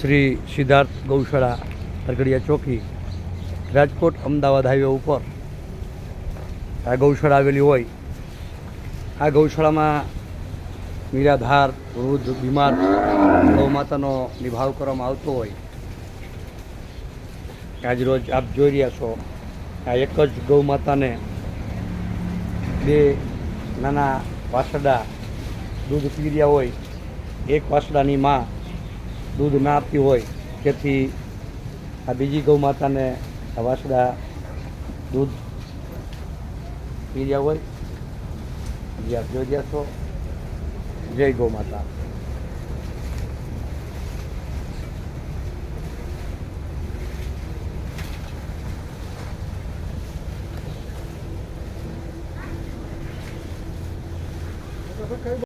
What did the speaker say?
શ્રી સિદ્ધાર્થ ગૌશાળા અરગડિયા ચોકી, રાજકોટ, અમદાવાદ હાઈવે ઉપર આ ગૌશાળા આવેલી હોય. આ ગૌશાળામાં નિરાધાર, વૃદ્ધ, બીમાર ગૌ માતાનો નિભાવ કરવામાં આવતો હોય. આજ રોજ આપ જોઈ રહ્યા છો, આ એક જ ગૌ માતાને બે નાના વાસડા દૂધ પી રહ્યા હોય. એક વાસડાની માં દૂધ ના આપતી હોય તેથી આ બીજી ગૌ માતાને વાસડા દૂધ પી રહ્યા હોય. જે આપ જોઈ રહ્યા છો. જય ગૌ માતા.